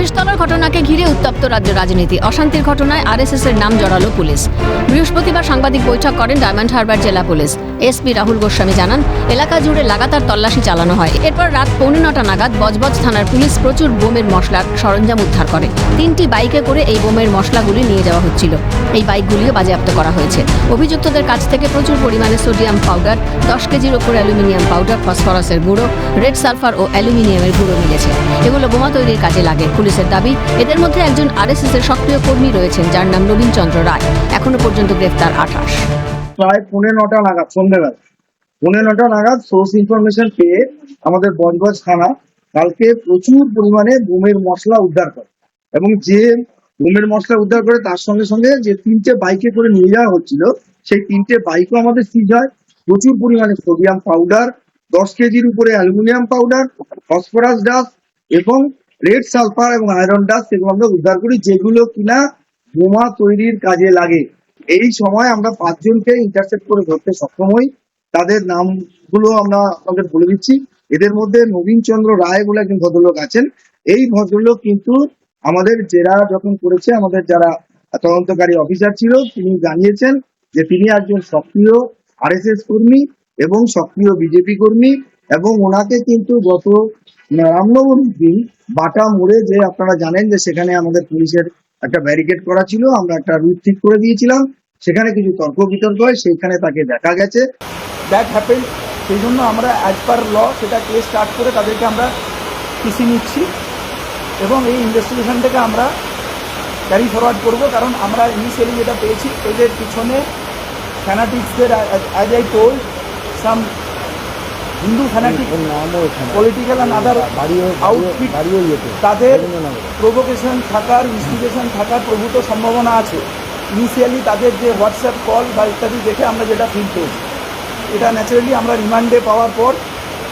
Hristiyan উত্তপ্ত রাজ্য রাজনীতি। অশান্তির ঘটনায় আরএসএস এর নাম জড়ালো পুলিশ। বৃহস্পতিবার সাংবাদিক বৈঠক করেন ডায়মন্ড হারবার জেলা পুলিশ। এসপি রাহুল গোস্বামী জানান, এলাকা জুড়ে লাগাতার তল্লাশি চালানো হয়। এরপর রাত পৌনে নটা নাগাদ বজবজ থানার পুলিশ প্রচুর বোমের মশলার সরঞ্জাম উদ্ধার করে। তিনটি বাইকে করে এই বোমের মশলাগুলি নিয়ে যাওয়া হচ্ছিল। এই বাইকগুলিও বাজেয়াপ্ত করা হয়েছে। অভিযুক্তদের কাছ থেকে প্রচুর পরিমাণে সোডিয়াম পাউডার, দশ কেজির ওপর অ্যালুমিনিয়াম পাউডার, ফসফরাসের গুঁড়ো, রেড সালফার ও অ্যালুমিনিয়ামের গুঁড়ো মিলেছে। এগুলো বোমা তৈরির কাজে লাগে। পুলিশের দাবি এদের মধ্যে একজন আরএসএস এর সক্রিয় কর্মী রয়েছেন, যার নাম নবীন চন্দ্র রায়। এখনও পর্যন্ত গ্রেফতার আঠাশ। প্রায় পৌনে নটা নাগাদ, সন্ধ্যেবেলা। পৌনে নটা নাগাদ সোর্স ইনফরমেশন পেয়ে আমাদের বজবজ থানা কালকে প্রচুর পরিমাণে বোমের মশলা উদ্ধার করে। এবং যে বোমের মশলা উদ্ধার করে তার সঙ্গে সঙ্গে যে তিনটে বাইকে করে নিয়ে যাওয়া হচ্ছিল, সেই তিনটে বাইকও আমাদের সিজ হয়। প্রচুর পরিমাণে সোডিয়াম পাউডার দশ কেজির উপরে অ্যালুমিনিয়াম পাউডার ফসফরাস ডাস্ট এবং রেড সালফার এবং আয়রন ডাস্ট সেগুলো আমরা উদ্ধার করি, যেগুলো কিনা বোমা তৈরির কাজে লাগে। এই সময় আমরা পাঁচজনকে ইন্টারসেপ্ট করে ধরতে সক্ষম হই। তাদের নামগুলো আমরা আপনাদের বলে দিচ্ছি। এদের মধ্যে নবীন চন্দ্র রায় বলে একজন ভদ্রলোক আছেন। এই ভদ্রলোক কিন্তু আমাদের জেরা যখন করেছে, আমাদের যারা তদন্তকারী অফিসার ছিল, তিনি জানিয়েছেন যে তিনি একজন সক্রিয় আরএসএস কর্মী এবং সক্রিয় বিজেপি কর্মী এবং ওনাকে কিন্তু গত রামনবমীর দিন বাটা মোড়ে যে আপনারা জানেন যে সেখানে আমাদের পুলিশের একটা ব্যারিকেড করা ছিল, আমরা একটা রুট ঠিক করে দিয়েছিলাম। সেখানে কিছু তর্ক বিতর্ক হয় সেখানে তাকে দেখা গেছে। দ্যাট হ্যাপেন সেই জন্য আমরা অ্যাজ পার ল সেটা কেস স্টার্ট করে তাদেরকে আমরা পিসি নিচ্ছি। এবং এই ইনভেস্টিগেশনটাকে আমরা ক্যারি ফরওয়ার্ড করব, কারণ আমরা ইনিশিয়ালি যেটা পেয়েছি, এদের পিছনে ফ্যানাটিক্সদের as I told some Hindu fanatic political and other outfit তাদের প্রভোকেশন থাকার ইনস্টিগেশন থাকার প্রভূত সম্ভাবনা আছে। ইনিশিয়ালি তাদের যে হোয়াটসঅ্যাপ কল বা ইত্যাদি দেখে আমরা যেটা ফিল পেয়েছি এটা ন্যাচারালি আমরা রিমান্ডে পাওয়ার পর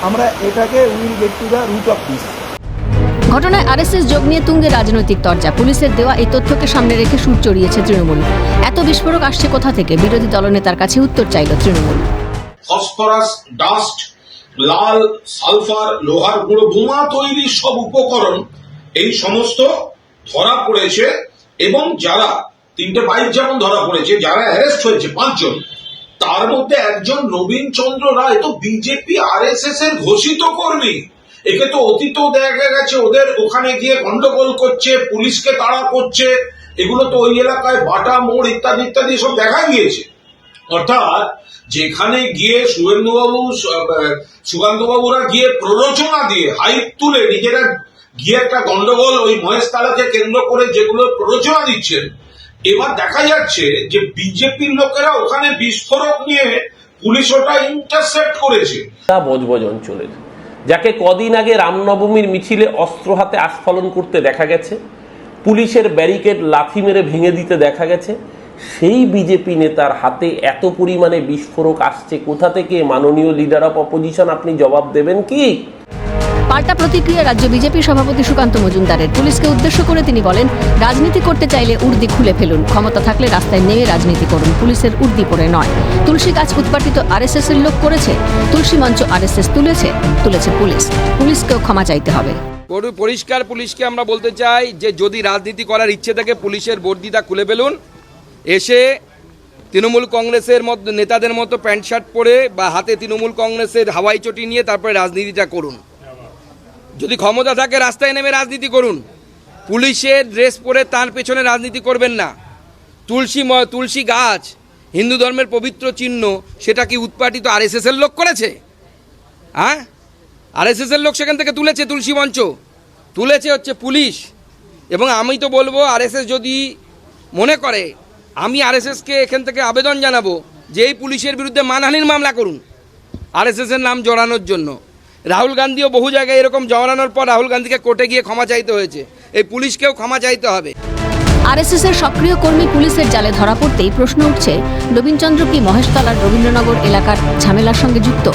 আমরা এটাকে will get to the root of this ঘটনায় আরএসএস যোগ নিয়ে তুঙ্গে রাজনৈতিক তরজা। পুলিশের দেওয়া এই তথ্যকে সামনে রেখে সুর চড়িয়েছে তৃণমূল। এত বিস্ফোরক আসছে কোথা থেকে? বিরোধী দলনেতার কাছে উত্তর চাইল তৃণমূল। ফসফরাস ডাস্ট লাল, সালফার, লোহার গুঁড়ো, বোমা তৈরির সব উপকরণ, এই সমস্ত ধরা পড়েছে এবং যারা, তিনটে বাইক যেমন ধরা পড়েছে, যারা অ্যারেস্ট হয়েছে, পাঁচজন, তার মধ্যে একজন নবীন চন্দ্র রায় তো বিজেপি আর এস এস এর ঘোষিত কর্মী। একে তো অতীতও দেখা গেছে, ওদের ওখানে গিয়ে গন্ডগোল করছে, পুলিশকে তাড়া করছে, এগুলো তো ওই এলাকায় বাটা, মোড় ইত্যাদি ইত্যাদি সব দেখা গিয়েছে অর্থাৎ যেখানে গিয়ে শুভেন্দুবাবু সুকান্তবাবুরা গিয়ে প্ররোচনা দিয়ে হাইপ তুলে নিজেরা গিয়ে একটা গন্ডগোল ওই মহেশ তালাকে কেন্দ্র করে যেগুলো প্ররোচনা দিচ্ছেন, এবার দেখা যাচ্ছে যে বিজেপির লোকেরা ওখানে বিস্ফোরক নিয়ে পুলিশ ওটা ইন্টারসেপ্ট করেছে। তা বজবজ অঞ্চলের যাকে কদিন আগে রামনবমীর মিছিলে অস্ত্র হাতে আস্ফলন করতে দেখা গেছে, পুলিশের ব্যারিকেড লাথি মেরে ভেঙে দিতে দেখা গেছে সেই বিজেপি নেতার হাতে এত পরিমাণে বিস্ফোরক আসছে কোথা থেকে? মাননীয় লিডার অফ অপোজিশন আপনি জবাব দেবেন কি? পাল্টা প্রতিক্রিয়া রাজ্য বিজেপি সভাপতি সুকান্ত মজুমদারের। পুলিশকে উদ্দেশ্য করে তিনি বলেন রাজনীতি করতে চাইলে উর্দি খুলে ফেলুন। ক্ষমতা থাকলে রাস্তায় নেমে রাজনীতি করুন। পুলিশের উর্দি পরে নয়। তুলসী গাছ উৎপাটিত আরএসএস এর লোক করেছে। তুলসী মঞ্চ আরএসএস তুলেছে তুলেছে পুলিশ। পুলিশকেও ক্ষমা চাইতে হবে। পরিষ্কার পুলিশকে আমরা বলতে চাই যে যদি রাজনীতি করার ইচ্ছে থাকে পুলিশের বর্দিতা খুলে ফেলুন। এসে তৃণমূল কংগ্রেসের মতো নেতাদের মতো প্যান্ট শার্ট পরে বা হাতে তৃণমূল কংগ্রেসের হাওয়াই চটি নিয়ে তারপরে রাজনীতিটা করুন। যদি ক্ষমতা থাকে রাস্তায় নেমে রাজনীতি করুন। পুলিশের ড্রেস পরে তার পেছনে রাজনীতি করবেন না। তুলসী তুলসী গাছ, হিন্দু ধর্মের পবিত্র চিহ্ন, সেটা কি উৎপাটিত আরএসএস এর লোক করেছে? হ্যাঁ? আরএসএস এর লোক সেখান থেকে তুলেছে তুলসী মঞ্চ। তুলেছে হচ্ছে পুলিশ। এবং আমি তো বলব আরএসএস যদি মনে করে আমি আর আরএসএসকে এখান থেকে আবেদন জানাব যে এই পুলিশের বিরুদ্ধে মানহানির মামলা করুন আরএসএস এর নাম জড়ানোর জন্য। রাহুল গান্ধীও বহু জায়গায় এরকম জড়ানোর পর রাহুল গান্ধীকে কোর্টে গিয়ে ক্ষমা চাইতে হয়েছে। এই পুলিশকেও ক্ষমা চাইতে হবে। আরএসএস এর সক্রিয় কর্মী পুলিশের জালে ধরা পড়তেই প্রশ্ন উঠছে নবীনচন্দ্র কি মহেশতলার রবীন্দ্রনগর এলাকার ঝামেলার সঙ্গে যুক্ত?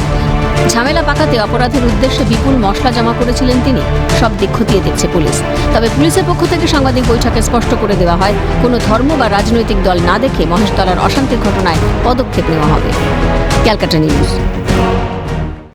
ঝামেলা পাকাতে অপরাধের উদ্দেশ্যে বিপুল মশলা জমা করেছিলেন তিনি। সব দিক খতিয়ে দেখছে পুলিশ। তবে পুলিশের পক্ষ থেকে সাংবাদিক বৈঠকে স্পষ্ট করে দেওয়া হয়, কোনো ধর্ম বা রাজনৈতিক দল না দেখে মহেশতলার অশান্তির ঘটনায় পদক্ষেপ নেওয়া হবে। ক্যালকাটা নিউজ।